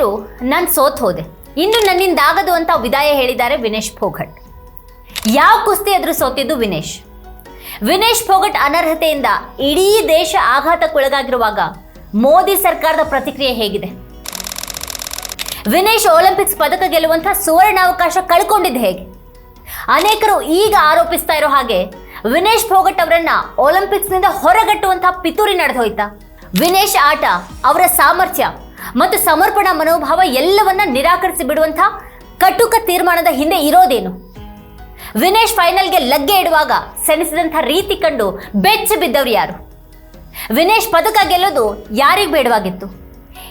ಭಾರತೀಯರು ನಾನು ಸೋತ್ ಹೋದೆ. ಇನ್ನು ನನ್ನಿಂದ ಆಗದು ಅಂತ ವಿದಾಯ ಹೇಳಿದ್ದಾರೆ ವಿನೇಶ್ ಫೋಗಟ್ ಯಾವ ಕುಸ್ತಿ ಎದುರು ಸೋತಿದ್ದು ವಿನೇಶ್. ವಿನೇಶ್ ಫೋಗಟ್ ಅನರ್ಹತೆಯಿಂದ ಇಡೀ ದೇಶ ಆಘಾತಕ್ಕೊಳಗಾಗಿರುವಾಗ ಮೋದಿ ಸರ್ಕಾರದ ಪ್ರತಿಕ್ರಿಯೆ ಹೇಗಿದೆ. ವಿನೇಶ್ ಒಲಿಂಪಿಕ್ಸ್ ಪದಕ ಗೆಲ್ಲುವಂತಹ ಸುವರ್ಣಾವಕಾಶ ಕಳ್ಕೊಂಡಿದ್ದು ಹೇಗೆ? ಅನೇಕರು ಈಗ ಆರೋಪಿಸ್ತಾ ಇರೋ ಹಾಗೆ ವಿನೇಶ್ ಫೋಗಟ್ ಅವರನ್ನ ಒಲಿಂಪಿಕ್ಸ್ನಿಂದ ಹೊರಗಟ್ಟುವಂತಹ ಪಿತೂರಿ ನಡೆದು ಹೋಯ್ತಾ ವಿನೇಶ್ ಆಟ ಅವರ ಸಾಮರ್ಥ್ಯ ಮತ್ತು ಸಮರ್ಪಣಾ ಮನೋಭಾವ ಎಲ್ಲವನ್ನ ನಿರಾಕರಿಸಿ ಬಿಡುವಂಥ ಕಟುಕ ತೀರ್ಮಾನದ ಹಿಂದೆ ಇರೋದೇನು? ವಿನೇಶ್ ಫೈನಲ್ಗೆ ಲಗ್ಗೆ ಇಡುವಾಗ ಸೆಣಸಿದಂಥ ರೀತಿ ಕಂಡು ಬೆಚ್ಚಿ ಬಿದ್ದವರು ಯಾರು? ವಿನೇಶ್ ಪದಕ ಗೆಲ್ಲೋದು ಯಾರಿಗೆ ಬೇಡವಾಗಿತ್ತು?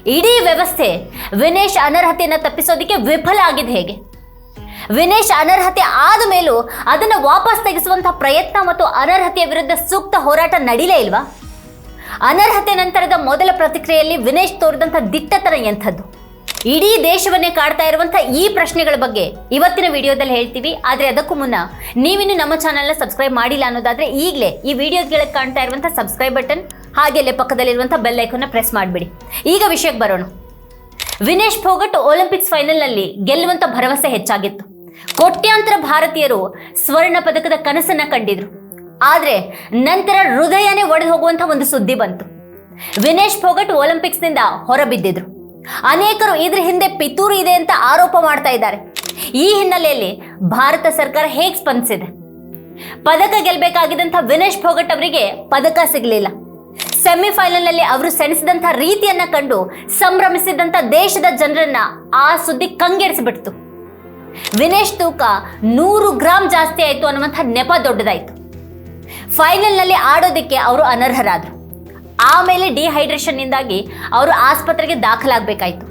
ಇಡೀ ವ್ಯವಸ್ಥೆ ವಿನೇಶ್ ಅನರ್ಹತೆಯನ್ನು ತಪ್ಪಿಸೋದಕ್ಕೆ ವಿಫಲ ಆಗಿದೆ ಹೇಗೆ? ವಿನೇಶ್ ಅನರ್ಹತೆ ಆದ ಮೇಲೂ ಅದನ್ನು ವಾಪಸ್ ತೆಗೆಸುವಂಥ ಪ್ರಯತ್ನ ಮತ್ತು ಅನರ್ಹತೆಯ ವಿರುದ್ಧ ಸೂಕ್ತ ಹೋರಾಟ ನಡೀಲೇ ಇಲ್ವಾ? ಅನರ್ಹತೆ ನಂತರದ ಮೊದಲ ಪ್ರತಿಕ್ರಿಯೆಯಲ್ಲಿ ವಿನೇಶ್ ತೋರಿದಂಥ ದಿಟ್ಟತನ ಎಂಥದ್ದು? ಇಡೀ ದೇಶವನ್ನೇ ಕಾಡ್ತಾ ಇರುವಂಥ ಈ ಪ್ರಶ್ನೆಗಳ ಬಗ್ಗೆ ಇವತ್ತಿನ ವಿಡಿಯೋದಲ್ಲಿ ಹೇಳ್ತೀವಿ. ಆದರೆ ಅದಕ್ಕೂ ಮುನ್ನ ನೀವಿನ್ನು ನಮ್ಮ ಚಾನಲ್ನ ಸಬ್ಸ್ಕ್ರೈಬ್ ಮಾಡಿಲ್ಲ ಅನ್ನೋದಾದ್ರೆ ಈಗಲೇ ಈ ವಿಡಿಯೋ ಕೆಳಗೆ ಕಾಣ್ತಾ ಇರುವಂಥ ಸಬ್ಸ್ಕ್ರೈಬ್ ಬಟನ್, ಹಾಗೆ ಅಲ್ಲೇ ಪಕ್ಕದಲ್ಲಿರುವಂಥ ಬೆಲ್ ಐಕನ್ನ ಪ್ರೆಸ್ ಮಾಡಿಬಿಡಿ. ಈಗ ವಿಷಯಕ್ಕೆ ಬರೋಣ. ವಿನೇಶ್ ಫೋಗಟ್ ಒಲಿಂಪಿಕ್ಸ್ ಫೈನಲ್ನಲ್ಲಿ ಗೆಲ್ಲುವಂತ ಭರವಸೆ ಹೆಚ್ಚಾಗಿತ್ತು. ಕೋಟ್ಯಾಂತರ ಭಾರತೀಯರು ಸ್ವರ್ಣ ಪದಕದ ಕನಸನ್ನ ಕಂಡಿದ್ರು. ಆದ್ರೆ ನಂತರ ಹೃದಯನೇ ಒಡೆದು ಹೋಗುವಂಥ ಒಂದು ಸುದ್ದಿ ಬಂತು. ವಿನೇಶ್ ಫೋಗಟ್ ಒಲಿಂಪಿಕ್ಸ್ನಿಂದ ಹೊರಬಿದ್ದಿದ್ರು. ಅನೇಕರು ಇದ್ರ ಹಿಂದೆ ಪಿತೂರು ಇದೆ ಅಂತ ಆರೋಪ ಮಾಡ್ತಾ ಇದ್ದಾರೆ. ಈ ಹಿನ್ನೆಲೆಯಲ್ಲಿ ಭಾರತ ಸರ್ಕಾರ ಹೇಗೆ ಸ್ಪಂದಿಸಿದೆ? ಪದಕ ಗೆಲ್ಲಬೇಕಾಗಿದ್ದಂಥ ವಿನೇಶ್ ಫೋಗಟ್ ಅವರಿಗೆ ಪದಕ ಸಿಗಲಿಲ್ಲ. ಸೆಮಿಫೈನಲ್ನಲ್ಲಿ ಅವರು ಸೆಣಸಿದಂಥ ರೀತಿಯನ್ನ ಕಂಡು ಸಂಭ್ರಮಿಸಿದಂಥ ದೇಶದ ಜನರನ್ನ ಆ ಸುದ್ದಿ ಕಂಗೆಡಿಸಿಬಿಡ್ತು. ವಿನೇಶ್ ತೂಕ ನೂರು ಗ್ರಾಂ ಜಾಸ್ತಿ ಆಯಿತು ಅನ್ನುವಂಥ ನೆಪ ದೊಡ್ಡದಾಯಿತು. ಫೈನಲ್ನಲ್ಲಿ ಆಡೋದಕ್ಕೆ ಅವರು ಅನರ್ಹರಾದರು. ಆಮೇಲೆ ಡಿಹೈಡ್ರೇಷನ್ನಿಂದಾಗಿ ಅವರು ಆಸ್ಪತ್ರೆಗೆ ದಾಖಲಾಗಬೇಕಾಯಿತು.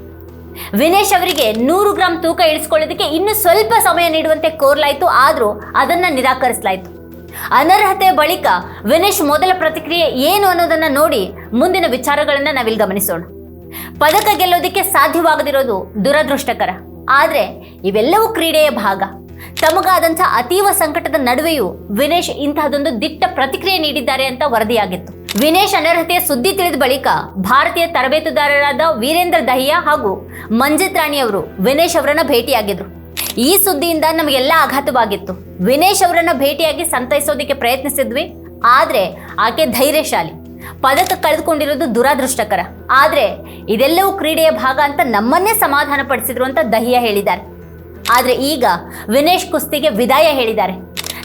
ವಿನೇಶ್ ಅವರಿಗೆ ನೂರು ಗ್ರಾಂ ತೂಕ ಇಳಿಸ್ಕೊಳ್ಳೋದಕ್ಕೆ ಇನ್ನು ಸ್ವಲ್ಪ ಸಮಯ ನೀಡುವಂತೆ ಕೋರ್ಲಾಯಿತು, ಆದರೂ ಅದನ್ನ ನಿರಾಕರಿಸಲಾಯಿತು. ಅನರ್ಹತೆ ಬಳಿಕ ವಿನೇಶ್ ಮೊದಲ ಪ್ರತಿಕ್ರಿಯೆ ಏನು ಅನ್ನೋದನ್ನ ನೋಡಿ ಮುಂದಿನ ವಿಚಾರಗಳನ್ನ ನಾವಿಲ್ಲಿ ಗಮನಿಸೋಣ. ಪದಕ ಗೆಲ್ಲೋದಕ್ಕೆ ಸಾಧ್ಯವಾಗದಿರೋದು ದುರದೃಷ್ಟಕರ. ಆದರೆ ಇವೆಲ್ಲವೂ ಕ್ರೀಡೆಯ ಭಾಗ. ತಮಗಾದಂಥ ಅತೀವ ಸಂಕಟದ ನಡುವೆಯೂ ವಿನೇಶ್ ಇಂತಹದೊಂದು ದಿಟ್ಟ ಪ್ರತಿಕ್ರಿಯೆ ನೀಡಿದ್ದಾರೆ ಅಂತ ವರದಿಯಾಗಿತ್ತು. ವಿನೇಶ್ ಅನರ್ಹತೆಯ ಸುದ್ದಿ ತಿಳಿದ ಬಳಿಕ ಭಾರತೀಯ ತರಬೇತುದಾರರಾದ ವೀರೇಂದ್ರ ದಹಿಯಾ ಹಾಗೂ ಮಂಜಿತ್ ರಾಣಿ ಅವರು ವಿನೇಶ್ ಅವರನ್ನ ಭೇಟಿಯಾಗಿದ್ರು. ಈ ಸುದ್ದಿಯಿಂದ ನಮಗೆಲ್ಲ ಆಘಾತವಾಗಿತ್ತು. ವಿನೇಶ್ ಅವರನ್ನ ಭೇಟಿಯಾಗಿ ಸಂತೈಸೋದಕ್ಕೆ ಪ್ರಯತ್ನಿಸಿದ್ವಿ, ಆದ್ರೆ ಆಕೆ ಧೈರ್ಯಶಾಲಿ. ಪದಕ ಕಳೆದುಕೊಂಡಿರೋದು ದುರಾದೃಷ್ಟಕರ. ಆದ್ರೆ ಇದೆಲ್ಲವೂ ಕ್ರೀಡೆಯ ಭಾಗ ಅಂತ ನಮ್ಮನ್ನೇ ಸಮಾಧಾನ ಪಡಿಸಿದ್ರು ಅಂತ ದಹಿಯಾ ಹೇಳಿದ್ದಾರೆ. ಆದ್ರೆ ಈಗ ವಿನೇಶ್ ಕುಸ್ತಿಗೆ ವಿದಾಯ ಹೇಳಿದ್ದಾರೆ.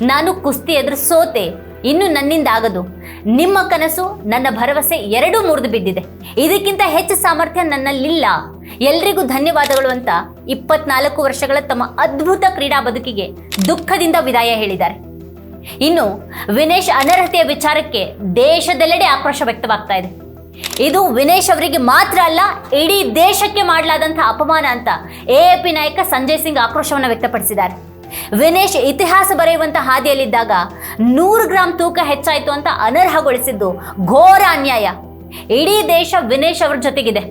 ನಾನು ಕುಸ್ತಿ ಎದುರು ಸೋತೆ, ಇನ್ನು ನನ್ನಿಂದ ಆಗದು. ನಿಮ್ಮ ಕನಸು, ನನ್ನ ಭರವಸೆ ಎರಡೂ ಮುರಿದು ಬಿದ್ದಿದೆ. ಇದಕ್ಕಿಂತ ಹೆಚ್ಚು ಸಾಮರ್ಥ್ಯ ನನ್ನಲ್ಲಿಲ್ಲ. ಎಲ್ರಿಗೂ ಧನ್ಯವಾದಗಳು ಅಂತ ಇಪ್ಪತ್ನಾಲ್ಕು ವರ್ಷಗಳ ತಮ್ಮ ಅದ್ಭುತ ಕ್ರೀಡಾ ಬದುಕಿಗೆ ದುಃಖದಿಂದ ವಿದಾಯ ಹೇಳಿದ್ದಾರೆ. ಇನ್ನು ವಿನೇಶ್ ಅನರ್ಹತೆಯ ವಿಚಾರಕ್ಕೆ ದೇಶದೆಲ್ಲೆಡೆ ಆಕ್ರೋಶ ವ್ಯಕ್ತವಾಗ್ತಾ ಇದೆ. ಇದು ವಿನೇಶ್ ಅವರಿಗೆ ಮಾತ್ರ ಅಲ್ಲ, ಇಡೀ ದೇಶಕ್ಕೆ ಮಾಡಲಾದಂತಹ ಅಪಮಾನ ಅಂತ ಎಎಪಿ ನಾಯಕ ಸಂಜಯ್ ಸಿಂಗ್ ಆಕ್ರೋಶವನ್ನು ವ್ಯಕ್ತಪಡಿಸಿದ್ದಾರೆ. ವಿನೇಶ್ ಇತಿಹಾಸ ಬರೆಯುವಂತ ಹಾದಿಯಲ್ಲಿದ್ದಾಗ ನೂರು ಗ್ರಾಂ ತೂಕ ಹೆಚ್ಚಾಯಿತು ಅಂತ ಅನರ್ಹಗೊಳಿಸಿದ್ದು ಘೋರ ಅನ್ಯಾಯ. ಇಡೀ ದೇಶ ವಿನೇಶ್ ಅವ್ರ ಜೊತೆಗಿದೆ.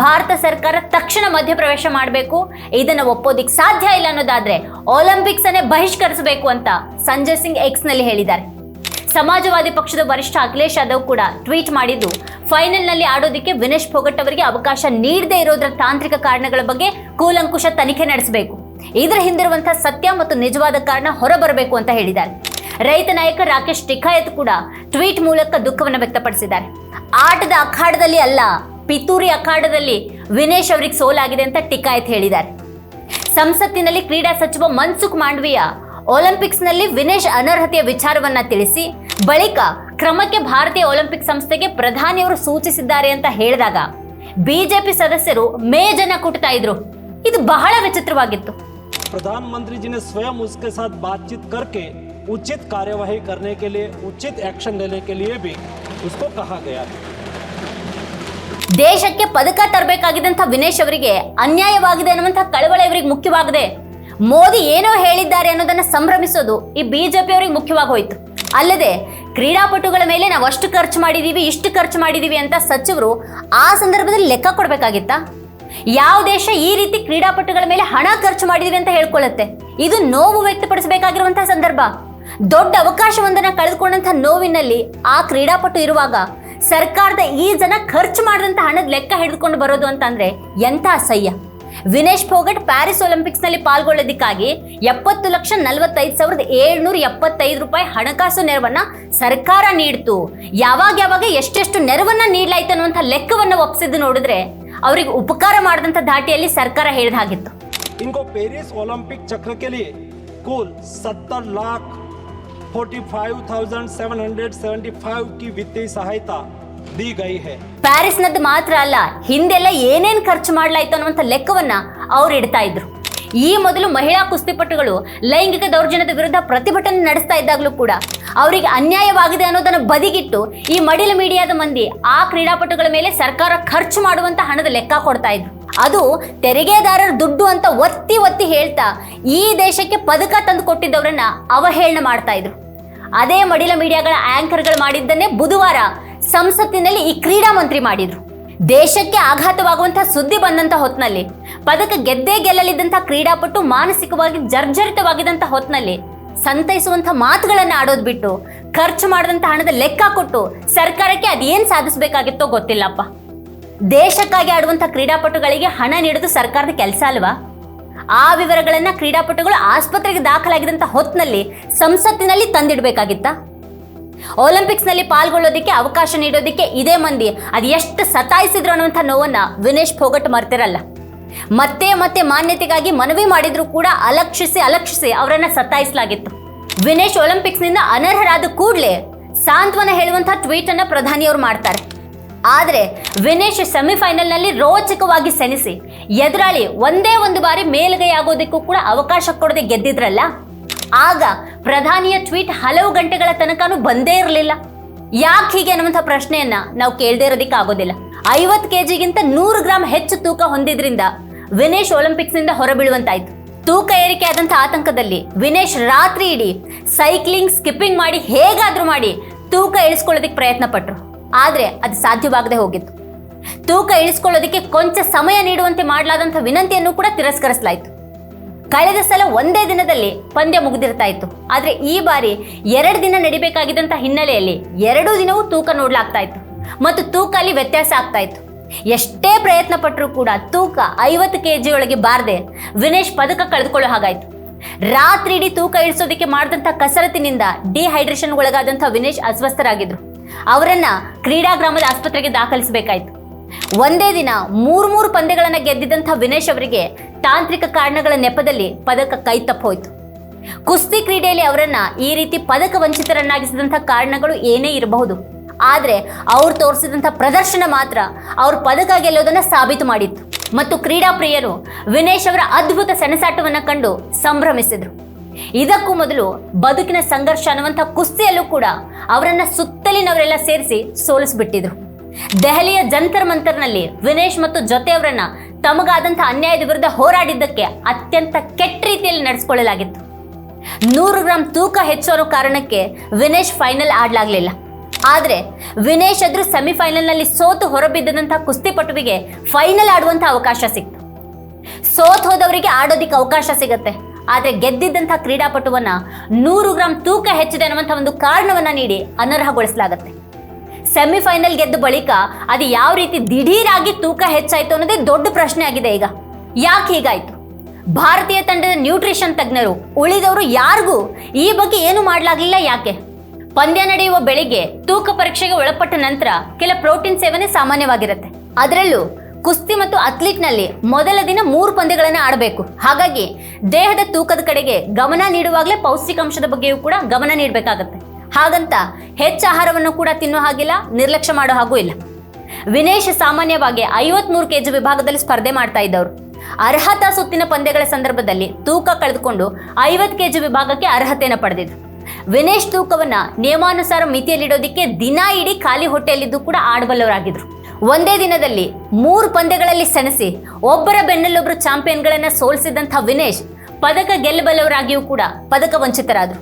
ಭಾರತ ಸರ್ಕಾರ ತಕ್ಷಣ ಮಧ್ಯಪ್ರವೇಶ ಮಾಡಬೇಕು, ಇದನ್ನ ಒಪ್ಪೋದಿಕ್ ಸಾಧ್ಯ ಇಲ್ಲ ಅನ್ನೋದಾದ್ರೆ ಒಲಿಂಪಿಕ್ಸ್ ಅನ್ನೇ ಬಹಿಷ್ಕರಿಸಬೇಕು ಅಂತ ಸಂಜಯ್ ಸಿಂಗ್ ಎಕ್ಸ್ನಲ್ಲಿ ಹೇಳಿದ್ದಾರೆ. ಸಮಾಜವಾದಿ ಪಕ್ಷದ ವರಿಷ್ಠ ಅಖಿಲೇಶ್ ಯಾದವ್ ಕೂಡ ಟ್ವೀಟ್ ಮಾಡಿದ್ದು, ಫೈನಲ್ನಲ್ಲಿ ಆಡೋದಕ್ಕೆ ವಿನೇಶ್ ಫೋಗಟ್ ಅವರಿಗೆ ಅವಕಾಶ ನೀಡದೇ ಇರೋದ್ರ ತಾಂತ್ರಿಕ ಕಾರಣಗಳ ಬಗ್ಗೆ ಕೂಲಂಕುಷ ತನಿಖೆ ನಡೆಸಬೇಕು. ಇದರ ಹಿಂದಿರುವಂತಹ ಸತ್ಯ ಮತ್ತು ನಿಜವಾದ ಕಾರಣ ಹೊರಬರಬೇಕು ಅಂತ ಹೇಳಿದ್ದಾರೆ. ರೈತ ನಾಯಕ ರಾಕೇಶ್ ಟಿಕಾಯತ್ ಕೂಡ ಟ್ವೀಟ್ ಮೂಲಕ ದುಃಖವನ್ನು ವ್ಯಕ್ತಪಡಿಸಿದ್ದಾರೆ. ಆಟದ ಅಖಾಡದಲ್ಲಿ ಅಲ್ಲ, ಪಿತೂರಿ ಅಖಾಡದಲ್ಲಿ ವಿನೇಶ್ ಅವರಿಗೆ ಸೋಲಾಗಿದೆ ಅಂತ ಟಿಕಾಯತ್ ಹೇಳಿದ್ದಾರೆ. ಸಂಸತ್ತಿನಲ್ಲಿ ಕ್ರೀಡಾ ಸಚಿವ ಮನ್ಸುಖ್ ಮಾಂಡವಿಯ ಒಲಿಂಪಿಕ್ಸ್ನಲ್ಲಿ ವಿನೇಶ್ ಅನರ್ಹತೆಯ ವಿಚಾರವನ್ನ ತಿಳಿಸಿ ಬಳಿಕ ಕ್ರಮಕ್ಕೆ ಭಾರತೀಯ ಒಲಿಂಪಿಕ್ ಸಂಸ್ಥೆಗೆ ಪ್ರಧಾನಿಯವರು ಸೂಚಿಸಿದ್ದಾರೆ ಅಂತ ಹೇಳಿದಾಗ ಬಿಜೆಪಿ ಸದಸ್ಯರು ಮೇಜನ್ನ ಕುಟ್ತಾ ಇದ್ರು ಇದು ಬಹಳ ವಿಚಿತ್ರವಾಗಿತ್ತು प्रधानमंत्री जी ने स्वयं उसके साथ बातचीत करके उचित कार्यवाही करने के लिए उचित एक्शन लेने के लिए भी उसको कहा गया है ದೇಶಕ್ಕೆ ಪದಕ ತರಬೇಕಾಗಿದ್ದಂಥ ವಿನೇಶ್ ಅವರಿಗೆ ಅನ್ಯಾಯವಾಗಿದೆ ಅನ್ನುವಂಥ ಕಳವಳ ಇವರಿಗೆ ಮುಖ್ಯವಾಗದೆ ಮೋದಿ ಏನೋ ಹೇಳಿದ್ದಾರೆ ಅನ್ನೋದನ್ನ ಸಂಭ್ರಮಿಸೋದು ಈ ಬಿಜೆಪಿ ಅವರಿಗೆ ಮುಖ್ಯವಾಗಿ ಹೋಯ್ತು ಅಲ್ಲದೆ ಕ್ರೀಡಾಪಟುಗಳ ಮೇಲೆ ನಾವು ಅಷ್ಟು ಖರ್ಚು ಮಾಡಿದ್ದೀವಿ ಇಷ್ಟು ಖರ್ಚು ಮಾಡಿದ್ದೀವಿ ಅಂತ ಸಚಿವರು ಆ ಸಂದರ್ಭದಲ್ಲಿ ಲೆಕ್ಕ ಕೊಡಬೇಕಾಗಿತ್ತಾ? ಯಾವ ದೇಶ ಈ ರೀತಿ ಕ್ರೀಡಾಪಟುಗಳ ಮೇಲೆ ಹಣ ಖರ್ಚು ಮಾಡಿದೀವಿ ಅಂತ ಹೇಳ್ಕೊಳ್ಳುತ್ತೆ? ಇದು ನೋವು ವ್ಯಕ್ತಪಡಿಸಬೇಕಾಗಿರುವಂತಹ ಸಂದರ್ಭ. ದೊಡ್ಡ ಅವಕಾಶವೊಂದನ್ನು ಕಳೆದುಕೊಂಡಂತಹ ನೋವಿನಲ್ಲಿ ಆ ಕ್ರೀಡಾಪಟು ಇರುವಾಗ ಸರ್ಕಾರದ ಈ ಜನ ಖರ್ಚು ಮಾಡಿದಂಥ ಹಣದ ಲೆಕ್ಕ ಹಿಡಿದುಕೊಂಡು ಬರೋದು ಅಂತಂದ್ರೆ ಎಂಥ ಅಸಹ್ಯ? ವಿನೇಶ್ ಫೋಗಟ್ ಪ್ಯಾರಿಸ್ ಒಲಿಂಪಿಕ್ಸ್ನಲ್ಲಿ ಪಾಲ್ಗೊಳ್ಳೋದಕ್ಕಾಗಿ ಎಪ್ಪತ್ತು ಲಕ್ಷ ನಲವತ್ತೈದು ಸಾವಿರದ ಏಳ್ನೂರ ಎಪ್ಪತ್ತೈದು ರೂಪಾಯಿ ಹಣಕಾಸು ನೆರವನ್ನ ಸರ್ಕಾರ ನೀಡ್ತು ಯಾವಾಗ ಯಾವಾಗ ಎಷ್ಟೆಷ್ಟು ನೆರವನ್ನ ನೀಡಲಾಯ್ತು ಅನ್ನುವಂಥ ಲೆಕ್ಕವನ್ನ ಒಪ್ಪಿಸಿದ್ದು ನೋಡಿದ್ರೆ ಅವರಿಗೆ ಉಪಕಾರ ಮಾಡಿದಂಥ ಧಾಟಿಯಲ್ಲಿ ಸರ್ಕಾರ ಹೇಳಿದ ಹಾಗಿತ್ತು इनको पेरिस ओलंपिक चक्र के लिए कुल सत्तर lakh forty five thousand seven hundred seventy five की वित्तीय सहायता दी गई है ಪ್ಯಾರಿಸ್ನದ್ದು ಮಾತ್ರ ಅಲ್ಲ ಹಿಂದೆಲ್ಲ ಏನೇನ್ ಖರ್ಚು ಮಾಡ್ಲಾಯ್ತು ಅನ್ನುವಂಥ ಲೆಕ್ಕವನ್ನ ಅವ್ರು ಇಡ್ತಾ ಇದ್ರು ಈ ಮೊದಲು ಮಹಿಳಾ ಕುಸ್ತಿಪಟುಗಳು ಲೈಂಗಿಕ ದೌರ್ಜನ್ಯದ ವಿರುದ್ಧ ಪ್ರತಿಭಟನೆ ನಡೆಸ್ತಾ ಇದ್ದಾಗಲೂ ಕೂಡ ಅವರಿಗೆ ಅನ್ಯಾಯವಾಗಿದೆ ಅನ್ನೋದನ್ನ ಬದಿಗಿಟ್ಟು ಈ ಮಡಿಲ ಮೀಡಿಯಾದ ಮಂದಿ ಆ ಕ್ರೀಡಾಪಟುಗಳ ಮೇಲೆ ಸರ್ಕಾರ ಖರ್ಚು ಮಾಡುವಂತ ಹಣದ ಲೆಕ್ಕ ಕೊಡ್ತಾ ಇದ್ರು ಅದು ತೆರಿಗೆದಾರರ ದುಡ್ಡು ಅಂತ ಒತ್ತಿ ಒತ್ತಿ ಹೇಳ್ತಾ ಈ ದೇಶಕ್ಕೆ ಪದಕ ತಂದು ಕೊಟ್ಟಿದ್ದವರನ್ನ ಅವಹೇಳನ ಮಾಡ್ತಾ ಇದ್ರು ಅದೇ ಮಡಿಲ ಮೀಡಿಯಾಗಳ ಆಂಕರ್ಗಳು ಮಾಡಿದ್ದನ್ನೇ ಬುಧವಾರ ಸಂಸತ್ತಿನಲ್ಲಿ ಈ ಕ್ರೀಡಾ ಮಂತ್ರಿ ಮಾಡಿದ್ರು. ದೇಶಕ್ಕೆ ಆಘಾತವಾಗುವಂತಹ ಸುದ್ದಿ ಬಂದಂತ ಹೊತ್ನಲ್ಲಿ, ಪದಕ ಗೆದ್ದೇ ಗೆಲ್ಲಲಿದ್ದಂಥ ಕ್ರೀಡಾಪಟು ಮಾನಸಿಕವಾಗಿ ಜರ್ಜರಿತವಾಗಿದ್ದಂಥ ಹೊತ್ನಲ್ಲಿ ಸಂತೈಸುವಂಥ ಮಾತುಗಳನ್ನ ಆಡೋದು ಬಿಟ್ಟು, ಖರ್ಚು ಮಾಡಿದಂಥ ಹಣದ ಲೆಕ್ಕ ಕೊಟ್ಟು ಸರ್ಕಾರಕ್ಕೆ ಅದೇನ್ ಸಾಧಿಸಬೇಕಾಗಿತ್ತೋ ಗೊತ್ತಿಲ್ಲಪ್ಪ. ದೇಶಕ್ಕಾಗಿ ಆಡುವಂಥ ಕ್ರೀಡಾಪಟುಗಳಿಗೆ ಹಣ ನೀಡೋದು ಸರ್ಕಾರದ ಕೆಲಸ ಅಲ್ವಾ? ಆ ವಿವರಗಳನ್ನ ಕ್ರೀಡಾಪಟುಗಳು ಆಸ್ಪತ್ರೆಗೆ ದಾಖಲಾಗಿದ್ದಂಥ ಹೊತ್ತಿನಲ್ಲಿ ಸಂಸತ್ತಿನಲ್ಲಿ ತಂದಿಡಬೇಕಾಗಿತ್ತಾ? ಒಲಿಂಪಿಕ್ಸ್ನಲ್ಲಿ ಪಾಲ್ಗೊಳ್ಳೋದಕ್ಕೆ ಅವಕಾಶ ನೀಡೋದಕ್ಕೆ ಇದೇ ಮಂದಿ. ಅದು ಎಷ್ಟು ಸತಾಯಿಸಿದ್ರು ಅನ್ನುವಂಥ ನೋವನ್ನ ವಿನೇಶ್ ಫೋಗಟ್ ಮರ್ತಿರಲ್ಲ ಮತ್ತೆ ಮತ್ತೆ ಮಾನ್ಯತೆಗಾಗಿ ಮನವಿ ಮಾಡಿದ್ರು ಕೂಡ ಅಲಕ್ಷಿಸಿ ಅಲಕ್ಷಿಸಿ ಅವರನ್ನ ಸತಾಯಿಸಲಾಗಿತ್ತು. ವಿನೇಶ್ ಒಲಿಂಪಿಕ್ಸ್ನಿಂದ ಅನರ್ಹರಾದ ಕೂಡಲೇ ಸಾಂತ್ವನ ಹೇಳುವಂಥ ಟ್ವೀಟ್ ಅನ್ನ ಪ್ರಧಾನಿಯವರು ಮಾಡ್ತಾರೆ. ಆದರೆ ವಿನೇಶ್ ಸೆಮಿಫೈನಲ್ನಲ್ಲಿ ರೋಚಕವಾಗಿ ಸೆಣಸಿ. ಎದುರಾಳಿ ಒಂದೇ ಒಂದು ಬಾರಿ ಮೇಲುಗೈ ಆಗೋದಕ್ಕೂ ಕೂಡ ಅವಕಾಶ ಕೊಡದೆ ಗೆದ್ದಿದ್ರಲ್ಲ? ಆಗ ಪ್ರಧಾನಿಯ ಟ್ವೀಟ್ ಹಲವು ಗಂಟೆಗಳ ತನಕನೂ ಬಂದೇ ಇರಲಿಲ್ಲ. ಯಾಕೆ ಹೀಗೆ ಅನ್ನುವಂಥ ಪ್ರಶ್ನೆಯನ್ನ ನಾವು ಕೇಳದೇ ಇರೋದಕ್ಕೆ ಆಗೋದಿಲ್ಲ. ಐವತ್ತು ಕೆಜಿಗಿಂತ ನೂರು ಗ್ರಾಮ್ ಹೆಚ್ಚು ತೂಕ ಹೊಂದಿದ್ರಿಂದ ವಿನೇಶ್ ಒಲಿಂಪಿಕ್ಸ್ನಿಂದ ಹೊರಬೀಳುವಂತಾಯ್ತು. ತೂಕ ಏರಿಕೆ ಆದಂಥ ಆತಂಕದಲ್ಲಿ ವಿನೇಶ್ ರಾತ್ರಿ ಇಡೀ ಸೈಕ್ಲಿಂಗ್, ಸ್ಕಿಪ್ಪಿಂಗ್ ಮಾಡಿ ಹೇಗಾದ್ರೂ ಮಾಡಿ ತೂಕ ಇಳಿಸ್ಕೊಳ್ಳೋದಕ್ಕೆ ಪ್ರಯತ್ನ ಪಟ್ಟರು ಆದ್ರೆ ಅದು ಸಾಧ್ಯವಾಗದೆ ಹೋಗಿತ್ತು. ತೂಕ ಇಳಿಸ್ಕೊಳ್ಳೋದಕ್ಕೆ ಕೊಂಚ ಸಮಯ ನೀಡುವಂತೆ ಮಾಡಲಾದಂಥ ವಿನಂತಿಯನ್ನು ಕೂಡ ತಿರಸ್ಕರಿಸಲಾಯಿತು. ಕಳೆದ ಸಲ ಒಂದೇ ದಿನದಲ್ಲಿ ಪಂದ್ಯ ಮುಗಿದಿರ್ತಾ ಇತ್ತು ಆದ್ರೆ ಈ ಬಾರಿ ಎರಡು ದಿನ ನಡಿಬೇಕಾಗಿದ್ದಂಥ ಹಿನ್ನೆಲೆಯಲ್ಲಿ ಎರಡೂ ದಿನವೂ ತೂಕ ನೋಡ್ಲಾಗ್ತಾ ಇತ್ತು ಮತ್ತು ತೂಕ ಅಲ್ಲಿ ವ್ಯತ್ಯಾಸ ಆಗ್ತಾ ಇತ್ತು ಎಷ್ಟೇ ಪ್ರಯತ್ನ ಪಟ್ಟರೂ ಕೂಡ ತೂಕ ಐವತ್ತು ಕೆ ಜಿ ಒಳಗೆ ಬಾರದೆ ವಿನೇಶ್ ಪದಕ ಕಳೆದುಕೊಳ್ಳೋ ಹಾಗಾಯ್ತು. ರಾತ್ರಿ ಇಡೀ ತೂಕ ಇಳಿಸೋದಕ್ಕೆ ಮಾಡಿದಂಥ ಕಸರತ್ತಿನಿಂದ ಡಿಹೈಡ್ರೇಷನ್ ಒಳಗಾದಂಥ ವಿನೇಶ್ ಅಸ್ವಸ್ಥರಾಗಿದ್ರು. ಅವರನ್ನ ಕ್ರೀಡಾಗ್ರಾಮದ ಆಸ್ಪತ್ರೆಗೆ ದಾಖಲಿಸಬೇಕಾಯ್ತು. ಒಂದೇ ದಿನ ಮೂರು ಮೂರು ಪಂದ್ಯಗಳನ್ನು ಗೆದ್ದಿದ್ದಂಥ ವಿನೇಶ್ ಅವರಿಗೆ ತಾಂತ್ರಿಕ ಕಾರಣಗಳ ನೆಪದಲ್ಲಿ ಪದಕ ಕೈ ತಪ್ಪೋಯ್ತು ಕುಸ್ತಿ ಕ್ರೀಡೆಯಲ್ಲಿ ಅವರನ್ನ ಈ ರೀತಿ ಪದಕ ವಂಚಿತರನ್ನಾಗಿಸಿದಂಥ ಕಾರಣಗಳು ಏನೇ ಇರಬಹುದು. ಆದರೆ ಅವ್ರು ತೋರಿಸಿದಂಥ ಪ್ರದರ್ಶನ ಮಾತ್ರ ಅವ್ರ ಪದಕ ಗೆಲ್ಲೋದನ್ನ ಸಾಬೀತು ಮಾಡಿತ್ತು. ಮತ್ತು ಕ್ರೀಡಾ ಪ್ರಿಯರು ವಿನೇಶ್ ಅವರ ಅದ್ಭುತ ಸೆಣಸಾಟವನ್ನು ಕಂಡು ಸಂಭ್ರಮಿಸಿದರು. ಇದಕ್ಕೂ ಮೊದಲು ಬದುಕಿನ ಸಂಘರ್ಷ ಅನ್ನುವಂಥ ಕುಸ್ತಿಯಲ್ಲೂ ಕೂಡ ಅವರನ್ನು ಸುತ್ತಲಿನವರೆಲ್ಲ ಸೇರಿಸಿ ಸೋಲಿಸ್ಬಿಟ್ಟಿದ್ರು. ದೆಹಲಿಯ ಜಂತರ್ ಮಂತರ್ನಲ್ಲಿ ವಿನೇಶ್ ಮತ್ತು ಜೊತೆಯವರನ್ನ ತಮಗಾದಂಥ ಅನ್ಯಾಯದ ವಿರುದ್ಧ ಹೋರಾಡಿದ್ದಕ್ಕೆ ಅತ್ಯಂತ ಕೆಟ್ಟ ರೀತಿಯಲ್ಲಿ ನಡೆಸಿಕೊಳ್ಳಲಾಗಿತ್ತು. ನೂರು ಗ್ರಾಂ ತೂಕ ಹೆಚ್ಚೋರೋ ಕಾರಣಕ್ಕೆ ವಿನೇಶ್ ಫೈನಲ್ ಆಡಲಾಗಲಿಲ್ಲ. ಆದರೆ ವಿನೇಶ್ ಎದುರು ಸೆಮಿಫೈನಲ್ನಲ್ಲಿ ಸೋತು ಹೊರಬಿದ್ದಂತಹ ಕುಸ್ತಿಪಟುವಿಗೆ ಫೈನಲ್ ಆಡುವಂಥ ಅವಕಾಶ ಸಿಕ್ತು. ಸೋತ್ ಹೋದವರಿಗೆ ಆಡೋದಿಕ್ಕೆ ಅವಕಾಶ ಸಿಗತ್ತೆ. ಆದ್ರೆ ಗೆದ್ದಿದ್ದಂಥ ಕ್ರೀಡಾಪಟುವನ್ನ ನೂರು ಗ್ರಾಂ ತೂಕ ಹೆಚ್ಚಿದೆ ಅನ್ನುವಂಥ ಒಂದು ಕಾರಣವನ್ನ ನೀಡಿ ಅನರ್ಹಗೊಳಿಸಲಾಗತ್ತೆ. ಸೆಮಿಫೈನಲ್ ಗೆದ್ದ ಬಳಿಕ ಅದು ಯಾವ ರೀತಿ ದಿಢೀರಾಗಿ ತೂಕ ಹೆಚ್ಚಾಯ್ತು ಅನ್ನೋದೇ ದೊಡ್ಡ ಪ್ರಶ್ನೆ ಆಗಿದೆ ಈಗ. ಯಾಕೆ ಹೀಗಾಯ್ತು? ಭಾರತೀಯ ತಂಡದ ನ್ಯೂಟ್ರಿಷನ್ ತಜ್ಞರು, ಉಳಿದವರು ಯಾರಿಗೂ ಈ ಬಗ್ಗೆ ಏನು ಮಾಡಲಾಗಲಿಲ್ಲ ಯಾಕೆ? ಪಂದ್ಯ ನಡೆಯುವ ಬೆಳಿಗ್ಗೆ ತೂಕ ಪರೀಕ್ಷೆಗೆ ಒಳಪಟ್ಟ ನಂತರ ಕೆಲ ಪ್ರೋಟೀನ್ ಸೇವನೆ ಸಾಮಾನ್ಯವಾಗಿರುತ್ತೆ. ಅದರಲ್ಲೂ ಕುಸ್ತಿ ಮತ್ತು ಅಥ್ಲೀಟ್ನಲ್ಲಿ ಮೊದಲ ದಿನ ಮೂರು ಪಂದ್ಯಗಳನ್ನು ಆಡಬೇಕು. ಹಾಗಾಗಿ ದೇಹದ ತೂಕದ ಕಡೆಗೆ ಗಮನ ನೀಡುವಾಗಲೇ ಪೌಷ್ಟಿಕಾಂಶದ ಬಗ್ಗೆಯೂ ಕೂಡ ಗಮನ ನೀಡಬೇಕಾಗತ್ತೆ. ಹಾಗಂತ ಹೆಚ್ಚು ಆಹಾರವನ್ನು ಕೂಡ ತಿನ್ನೋ ಹಾಗಿಲ್ಲ, ನಿರ್ಲಕ್ಷ್ಯ ಮಾಡೋ ಹಾಗೂ ಇಲ್ಲ. ವಿನೇಶ್ ಸಾಮಾನ್ಯವಾಗಿ ಐವತ್ಮೂರು ಕೆಜಿ ವಿಭಾಗದಲ್ಲಿ ಸ್ಪರ್ಧೆ ಮಾಡ್ತಾ ಇದ್ದವರು. ಅರ್ಹತಾ ಸುತ್ತಿನ ಪಂದ್ಯಗಳ ಸಂದರ್ಭದಲ್ಲಿ ತೂಕ ಕಳೆದುಕೊಂಡು ಐವತ್ತು ಕೆಜಿ ವಿಭಾಗಕ್ಕೆ ಅರ್ಹತೆಯನ್ನು ಪಡೆದಿದ್ರು. ವಿನೇಶ್ ತೂಕವನ್ನ ನಿಯಮಾನುಸಾರ ಮಿತಿಯಲ್ಲಿಡೋದಕ್ಕೆ ದಿನ ಇಡೀ ಖಾಲಿ ಹೊಟ್ಟೆಯಲ್ಲಿದ್ದು ಕೂಡ ಆಡಬಲ್ಲವರಾಗಿದ್ರು. ಒಂದೇ ದಿನದಲ್ಲಿ ಮೂರು ಪಂದ್ಯಗಳಲ್ಲಿ ಸೆಣಸಿ ಒಬ್ಬರ ಬೆನ್ನಲ್ಲೊಬ್ಬರು ಚಾಂಪಿಯನ್ಗಳನ್ನ ಸೋಲಿಸಿದಂಥ ವಿನೇಶ್ ಪದಕ ಗೆಲ್ಲಬಲ್ಲವರಾಗಿಯೂ ಕೂಡ ಪದಕ ವಂಚಿತರಾದರು.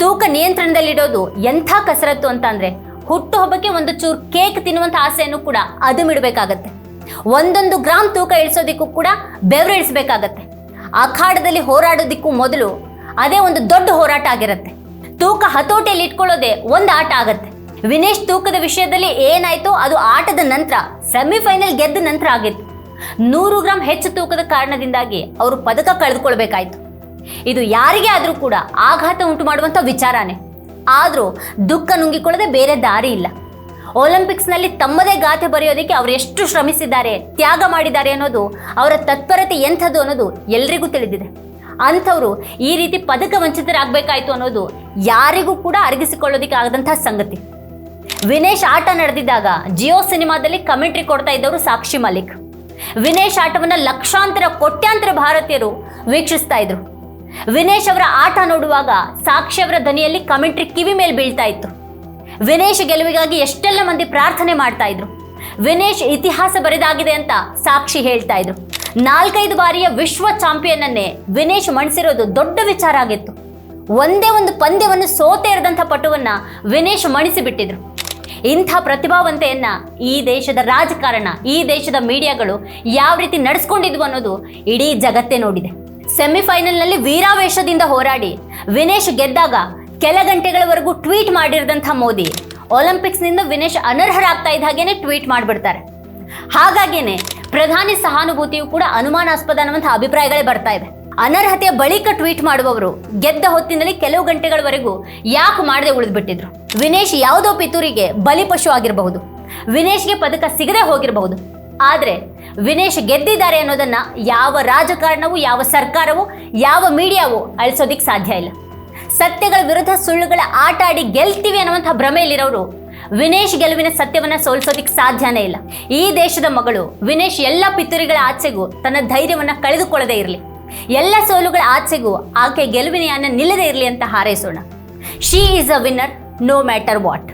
ತೂಕ ನಿಯಂತ್ರಣದಲ್ಲಿಡೋದು ಎಂಥ ಕಸರತ್ತು ಅಂತ ಅಂದ್ರೆ ಹುಟ್ಟುಹಬ್ಬಕ್ಕೆ ಒಂದು ಚೂರು ಕೇಕ್ ತಿನ್ನುವಂಥ ಆಸೆಯನ್ನು ಕೂಡ ಅದು ಅದುಮಿಡಬೇಕಾಗತ್ತೆ ಒಂದೊಂದು ಗ್ರಾಮ್ ತೂಕ ಇಳಿಸೋದಿಕ್ಕೂ ಕೂಡ ಬೆವರು ಇಳಿಸಬೇಕಾಗತ್ತೆ. ಅಖಾಡದಲ್ಲಿ ಹೋರಾಡೋದಿಕ್ಕೂ ಮೊದಲು ಅದೇ ಒಂದು ದೊಡ್ಡ ಹೋರಾಟ ಆಗಿರುತ್ತೆ. ತೂಕ ಹತೋಟಿಯಲ್ಲಿ ಇಟ್ಕೊಳ್ಳೋದೇ ಒಂದು ಆಟ ಆಗತ್ತೆ. ವಿನೇಶ್ ತೂಕದ ವಿಷಯದಲ್ಲಿ ಏನಾಯ್ತು ಅದು ಆಟದ ನಂತರ ಸೆಮಿಫೈನಲ್ ಗೆದ್ದ ನಂತರ ಆಗಿತ್ತು. ನೂರು ಗ್ರಾಂ ಹೆಚ್ಚು ತೂಕದ ಕಾರಣದಿಂದಾಗಿ ಅವರು ಪದಕ ಕಳೆದುಕೊಳ್ಬೇಕಾಯ್ತು. ಇದು ಯಾರಿಗೆ ಆದರೂ ಕೂಡ ಆಘಾತ ಉಂಟು ಮಾಡುವಂಥ ವಿಚಾರನೇ. ಆದರೂ ದುಃಖ ನುಂಗಿಕೊಳ್ಳದೆ ಬೇರೆ ದಾರಿ ಇಲ್ಲ. ಒಲಿಂಪಿಕ್ಸ್ನಲ್ಲಿ ತಮ್ಮದೇ ಗಾಥೆ ಬರೆಯೋದಕ್ಕೆ ಅವರು ಎಷ್ಟು ಶ್ರಮಿಸಿದ್ದಾರೆ, ತ್ಯಾಗ ಮಾಡಿದ್ದಾರೆ ಅನ್ನೋದು, ಅವರ ತತ್ಪರತೆ ಎಂಥದ್ದು ಅನ್ನೋದು ಎಲ್ರಿಗೂ ತಿಳಿದಿದೆ. ಅಂಥವರು ಈ ರೀತಿ ಪದಕ ವಂಚಿತರಾಗಬೇಕಾಯ್ತು ಅನ್ನೋದು ಯಾರಿಗೂ ಕೂಡ ಅರಗಿಸಿಕೊಳ್ಳೋದಕ್ಕೆ ಆಗದಂಥ ಸಂಗತಿ. ವಿನೇಶ್ ಆಟ ನಡೆದಿದ್ದಾಗ ಜಿಯೋ ಸಿನಿಮಾದಲ್ಲಿ ಕಮೆಂಟ್ರಿ ಕೊಡ್ತಾ ಇದ್ದವರು ಸಾಕ್ಷಿ ಮಲಿಕ್ ವಿನೇಶ್ ಆಟವನ್ನು ಲಕ್ಷಾಂತರ, ಕೋಟ್ಯಾಂತರ ಭಾರತೀಯರು ವೀಕ್ಷಿಸ್ತಾ ಇದ್ರು. ವಿನೇಶ್ ಅವರ ಆಟ ನೋಡುವಾಗ ಸಾಕ್ಷಿ ಅವರ ದನಿಯಲ್ಲಿ ಕಮೆಂಟ್ರಿ ಕಿವಿ ಮೇಲೆ ಬೀಳ್ತಾ ಇತ್ತು. ವಿನೇಶ್ ಗೆಲುವಿಗಾಗಿ ಎಷ್ಟೆಲ್ಲ ಮಂದಿ ಪ್ರಾರ್ಥನೆ ಮಾಡ್ತಾ ಇದ್ರು. ವಿನೇಶ್ ಇತಿಹಾಸ ಬರೆದಾಗಿದೆ ಅಂತ ಸಾಕ್ಷಿ ಹೇಳ್ತಾ ಇದ್ರು. ನಾಲ್ಕೈದು ಬಾರಿಯ ವಿಶ್ವ ಚಾಂಪಿಯನ್ ಅನ್ನೇ ವಿನೇಶ್ ಮಣಿಸಿರೋದು ದೊಡ್ಡ ವಿಚಾರ ಆಗಿತ್ತು. ಒಂದೇ ಒಂದು ಪಂದ್ಯವನ್ನು ಸೋತೆ ಇರದಂಥ ಪಟುವನ್ನ ವಿನೇಶ್ ಮಣಿಸಿ ಬಿಟ್ಟಿದ್ರು ಇಂಥ ಪ್ರತಿಭಾವಂತೆಯನ್ನ ಈ ದೇಶದ ರಾಜಕಾರಣ, ಈ ದೇಶದ ಮೀಡಿಯಾಗಳು ಯಾವ ರೀತಿ ನಡೆಸ್ಕೊಂಡಿದ್ವು ಅನ್ನೋದು ಇಡೀ ಜಗತ್ತೇ ನೋಡಿದೆ. ಸೆಮಿಫೈನಲ್ನಲ್ಲಿ ವೀರಾವೇಶದಿಂದ ಹೋರಾಡಿ ವಿನೇಶ್ ಗೆದ್ದಾಗ ಕೆಲ ಗಂಟೆಗಳವರೆಗೂ ಟ್ವೀಟ್ ಮಾಡಿರದಂಥ ಮೋದಿ. ಒಲಿಂಪಿಕ್ಸ್ನಿಂದ ವಿನೇಶ್ ಅನರ್ಹರಾಗ್ತಾ ಇದ್ದ ಹಾಗೇನೆ ಟ್ವೀಟ್ ಮಾಡಿಬಿಡ್ತಾರೆ. ಹಾಗಾಗಿನೇ ಪ್ರಧಾನಿ ಸಹಾನುಭೂತಿಯು ಕೂಡ ಅನುಮಾನಾಸ್ಪದ ಅನ್ನುವಂಥ ಅಭಿಪ್ರಾಯಗಳೇ ಬರ್ತಾ ಇದೆ ಅನರ್ಹತೆಯ ಬಳಿಕ ಟ್ವೀಟ್ ಮಾಡುವವರು ಗೆದ್ದ ಹೊತ್ತಿನಲ್ಲಿ ಕೆಲವು ಗಂಟೆಗಳವರೆಗೂ ಯಾಕೆ ಮಾಡದೆ ಉಳಿದ್ಬಿಟ್ಟಿದ್ರು. ವಿನೇಶ್ ಯಾವುದೋ ಪಿತೂರಿಗೆ ಬಲಿಪಶು ಆಗಿರಬಹುದು. ವಿನೇಶ್ಗೆ ಪದಕ ಸಿಗದೆ ಹೋಗಿರಬಹುದು. ಆದ್ರೆ ವಿನೇಶ್ ಗೆದ್ದಿದ್ದಾರೆ ಅನ್ನೋದನ್ನ ಯಾವ ರಾಜಕಾರಣವೂ, ಯಾವ ಸರ್ಕಾರವೂ, ಯಾವ ಮೀಡಿಯಾವೂ ಅಳಿಸೋದಿಕ್ ಸಾಧ್ಯ ಇಲ್ಲ. ಸತ್ಯಗಳ ವಿರುದ್ಧ ಸುಳ್ಳುಗಳ ಆಟ ಆಡಿ ಗೆಲ್ತೀವಿ ಅನ್ನುವಂಥ ಭ್ರಮೆಯಲ್ಲಿರೋರು ವಿನೇಶ್ ಗೆಲುವಿನ ಸತ್ಯವನ್ನ ಸೋಲಿಸೋದಿಕ್ಕೆ ಸಾಧ್ಯನೇ ಇಲ್ಲ. ಈ ದೇಶದ ಮಗಳು ವಿನೇಶ್ ಎಲ್ಲ ಪಿತೂರಿಗಳ ಆಚೆಗೂ ತನ್ನ ಧೈರ್ಯವನ್ನ ಕಳೆದುಕೊಳ್ಳದೆ ಇರಲಿ. ಎಲ್ಲ ಸೋಲುಗಳ ಆಚೆಗೂ ಆಕೆ ಗೆಲುವಿನ ನಿಲ್ಲದೆ ಇರಲಿ ಅಂತ ಹಾರೈಸೋಣ. She is a winner no matter what